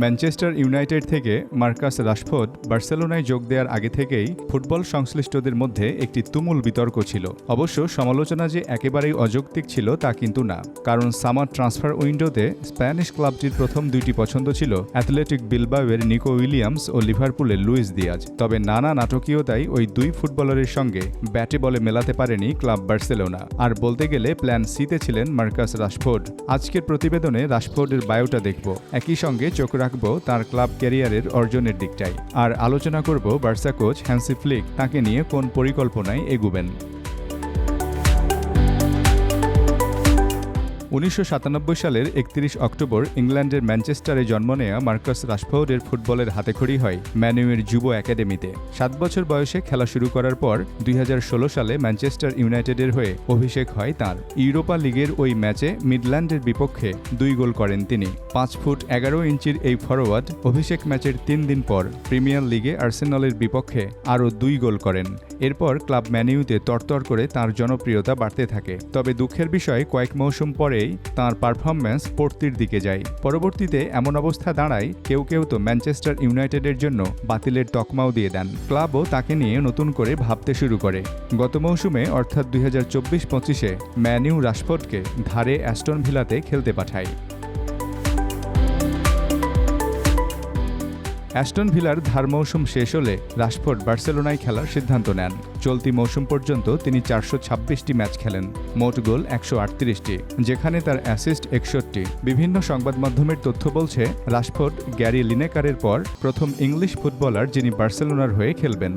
Manchester United থেকে Marcus Rashford বার্সেলোনায় যোগ দেওয়ার আগে থেকেই ফুটবল সংশ্লিষ্টদের মধ্যে একটি তুমুল বিতর্ক ছিল। অবশ্য সমালোচনা যে একেবারেই অযৌক্তিক ছিল তা কিন্তু না। কারণ সামার ট্রান্সফার উইন্ডোতে স্প্যানিশ ক্লাবটির প্রথম দুইটি পছন্দ ছিল অ্যাথলেটিক বিলবাওয়ের নিকো উইলিয়ামস ও লিভারপুলের লুইস দিয়াজ। তবে নানা নাটকীয়তাই ওই দুই ফুটবলারের সঙ্গে ব্যাটে বলে মেলাতে পারেনি ক্লাব বার্সেলোনা। আর বলতে গেলে প্ল্যান সিতে ছিলেন মার্কাস রাশফোর্ড। আজকের প্রতিবেদনে রাশফোর্ডের বায়োটা দেখব। একই সঙ্গে চোখ রাখব তার ক্লাব ক্যারিয়ারের অর্জনের দিকটাই। আর আলোচনা করব বার্সা কোচ হ্যান্সি ফ্লিক, তাকে নিয়ে কোন পরিকল্পনায় এগুবেন। উনিশশো সাতানব্বই সালের একত্রিশ অক্টোবর ইংল্যান্ডের ম্যানচেস্টারে জন্ম নেয়া মার্কাস রাশফোর্ডের ফুটবলের হাতেখড়ি হয় ম্যানুয়ের যুব একাডেমিতে। সাত বছর বয়সে খেলা শুরু করার পর দুই হাজার ষোলো সালে ম্যানচেস্টার ইউনাইটেডের হয়ে অভিষেক হয় তার। ইউরোপা লিগের ওই ম্যাচে মিডল্যান্ডের বিপক্ষে দুই গোল করেন তিনি। পাঁচ ফুট এগারো ইঞ্চির এই ফরোয়ার্ড অভিষেক ম্যাচের তিন দিন পর প্রিমিয়ার লিগে আর্সেনালের বিপক্ষে আরও দুই গোল করেন। এরপর ক্লাব ম্যানিউতে তরতর করে তার জনপ্রিয়তা বাড়তে থাকে। তবে দুঃখের বিষয়, কয়েক মৌসুম পরেই তার পারফরম্যান্স পড়তির দিকে যায়। পরবর্তীতে এমন অবস্থা দাঁড়ায়, কেউ কেউ তো ম্যানচেস্টার ইউনাইটেডের জন্য বাতিলের তকমাও দিয়ে দেন। ক্লাবও তাকে নিয়ে নতুন করে ভাবতে শুরু করে। গত মৌসুমে, অর্থাৎ দুই হাজার চব্বিশ পঁচিশে ম্যানিউ রাশফোর্ডকে ধারে অ্যাস্টন ভিলাতে খেলতে পাঠায়। অ্যাস্টন ভিলার ধার মৌসুম শেষ হলে রাশফোর্ড বার্সেলোনায় খেলার সিদ্ধান্ত নেন। চলতি মৌসুম পর্যন্ত তিনি চারশো ছাব্বিশটি ম্যাচ খেলেন, মোট গোল একশো আটত্রিশটি, যেখানে তার অ্যাসিস্ট একষট্টি। বিভিন্ন সংবাদ মাধ্যমের তথ্য বলছে, রাশফোর্ড গ্যারি লিনেকারের পর প্রথম ইংলিশ ফুটবলার যিনি বার্সেলোনার হয়ে খেলবেন।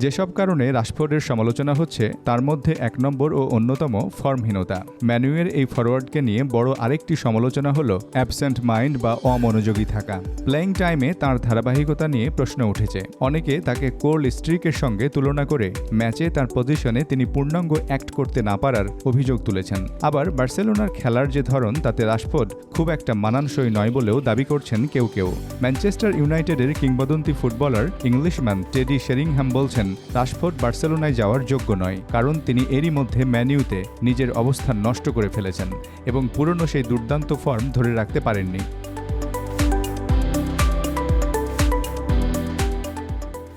যেসব কারণে রাশফোর্ডের সমালোচনা হচ্ছে, তার মধ্যে এক নম্বর ও অন্যতম ফর্মহীনতা। ম্যানুয়ের এই ফরওয়ার্ডকে নিয়ে বড় আরেকটি সমালোচনা হল অ্যাবসেন্ট মাইন্ড বা অমনোযোগী থাকা। প্লেয়িং টাইমে তার ধারাবাহিকতা নিয়ে প্রশ্ন উঠেছে। অনেকে তাকে কোল স্ট্রিকের সঙ্গে তুলনা করে ম্যাচে তার পজিশনে তিনি পূর্ণাঙ্গ অ্যাক্ট করতে না পারার অভিযোগ তুলেছেন। আবার বার্সেলোনার খেলার যে ধরন, তাতে রাশফোর্ড খুব একটা মানানসই নয় বলেও দাবি করছেন কেউ কেউ। ম্যানচেস্টার ইউনাইটেডের কিংবদন্তি ফুটবলার, ইংলিশম্যান টেডি শেরিংহ্যাম বলছেন রাশফোর্ড বার্সেলোনায় যাওয়ার যোগ্য নয়, কারণ তিনি এরই মধ্যে ম্যানিউতে নিজের অবস্থান নষ্ট করে ফেলেছেন এবং পুরনো সেই দুর্দান্ত ফর্ম ধরে রাখতে পারেননি।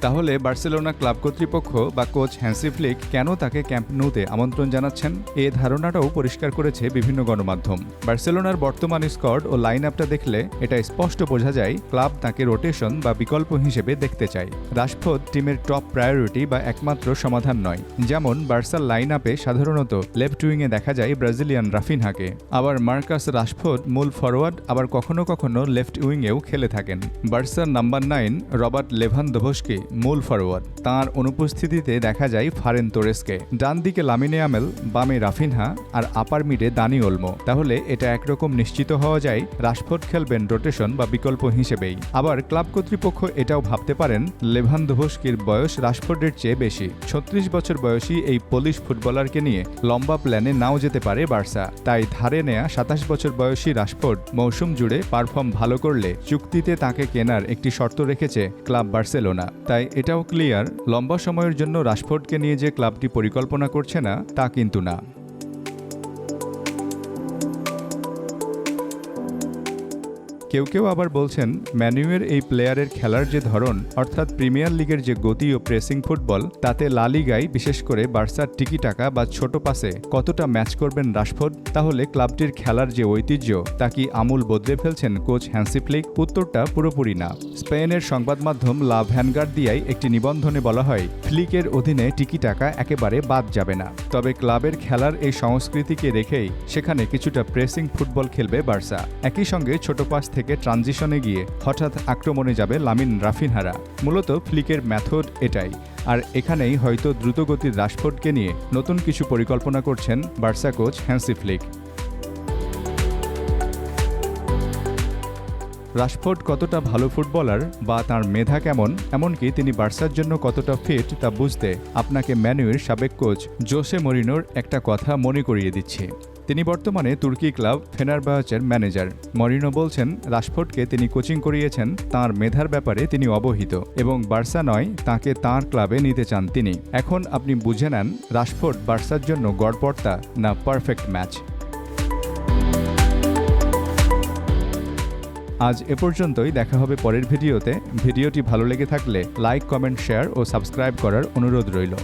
তাহলে বার্সেলোনা ক্লাব কর্তৃপক্ষ বা কোচ হ্যান্সি ফ্লিক কেন তাকে ক্যাম্প নুতে আমন্ত্রণ জানাচ্ছেন? এ ধারণাটাও পরিষ্কার করেছে বিভিন্ন গণমাধ্যম। বার্সেলোনার বর্তমান স্কোয়াড ও লাইন আপটা দেখলে এটা স্পষ্ট বোঝা যায় ক্লাব তাকে রোটেশন বা বিকল্প হিসেবে দেখতে চায়। রাশফোর্ড টিমের টপ প্রায়োরিটি বা একমাত্র সমাধান নয়। যেমন বার্সার লাইন আপে সাধারণত লেফট উইংয়ে দেখা যায় ব্রাজিলিয়ান রাফিনহাকে। আবার মার্কাস রাশফোর্ড মূল ফরওয়ার্ড আবার কখনো কখনো লেফট উইংয়েও খেলে থাকেন। বার্সার number nine Robert Lewandowski forward তাঁর অনুপস্থিতিতে দেখা যায় ফারেন তোরেসকে। ডান দিকে লামিনে আমেল, বামে রাফিনহা আর আপার মিডে দানি ওলমো। তাহলে এটা একরকম নিশ্চিত হওয়া যায় রাশফোর্ড খেলবেন রোটেশন বা বিকল্প হিসেবেই। আবার ক্লাব কর্তৃপক্ষ এটাও ভাবতে পারেন লেভান দোভস্কির বয়স রাশফোর্ডের চেয়ে বেশি। ছত্রিশ বছর বয়সী এই পোলিশ ফুটবলারকে নিয়ে লম্বা প্ল্যানে নাও যেতে পারে বার্সা। তাই ধারে নেয়া সাতাশ বছর বয়সী রাশফোর্ড মৌসুম জুড়ে পারফর্ম ভালো করলে চুক্তিতে তাকে কেনার একটি শর্ত রেখেছে ক্লাব বার্সেলোনা। তাই এটাও ক্লিয়ার লম্বা সময়ের জন্য রাশফোর্ডকে নিয়ে যে ক্লাবটি পরিকল্পনা করছে না, তা কিন্তু না। কেউ কেউ আবার বলছেন, ম্যানুয়ের এই প্লেয়ারের খেলার যে ধরন, অর্থাৎ প্রিমিয়ার লিগের যে গতি ও প্রেসিং ফুটবল, তাতে লালিগায় বিশেষ করে বার্সার টিকি টাকা বা ছোট পাসে কতটা ম্যাচ করবেন রাশফোর্ড? তাহলে ক্লাবটির খেলার যে ঐতিহ্য, তা কি আমূল বদলে ফেলছেন কোচ হ্যান্সি ফ্লিক? উত্তরটা পুরোপুরি না। স্পেনের সংবাদ মাধ্যম লা দিয়াই একটি নিবন্ধনে বলা হয়, ফ্লিকের অধীনে টিকি টাকা একেবারে বাদ যাবে না। তবে ক্লাবের খেলার এই সংস্কৃতিকে রেখেই সেখানে কিছুটা প্রেসিং ফুটবল খেলবে বার্সা। একই সঙ্গে ছোট পাস থেকে ট্রানজিশনে গিয়ে হঠাৎ আক্রমণে যাবে লামিন রাফিনহারা। মূলত ফ্লিকের ম্যাথড এটাই। আর এখানেই হয়তো দ্রুতগতির রাশফোর্ডকে নিয়ে নতুন কিছু পরিকল্পনা করছেন Barca coach Hansi Flick. Rashford কতটা ভালো ফুটবলার বা তার মেধা কেমন, এমনকি তিনি বার্সার জন্য কতটা ফিট তা বুঝতে আপনাকে ম্যানুয়ের সাবেক কোচ জোসে মরিনোর একটা কথা মনে করিয়ে দিচ্ছি। তিনি বর্তমানে তুর্কি ক্লাব ফেনারবাহাচের ম্যানেজার। মরিনো বলছেন, রাশফোর্ডকে তিনি কোচিং করিয়েছেন, তার মেধার ব্যাপারে তিনি অবহিত এবং বার্সা নয়, তাকে তার ক্লাবে নিতে চান তিনি। এখন আপনি বুঝে নেন, রাশফোর্ড বার্সার জন্য গড়পড়তা না পারফেক্ট ম্যাচ। আজ এ পর্যন্তই, দেখা হবে পরের ভিডিওতে। ভিডিওটি ভালো লেগে থাকলে লাইক, কমেন্ট, শেয়ার ও সাবস্ক্রাইব করার অনুরোধ রইল।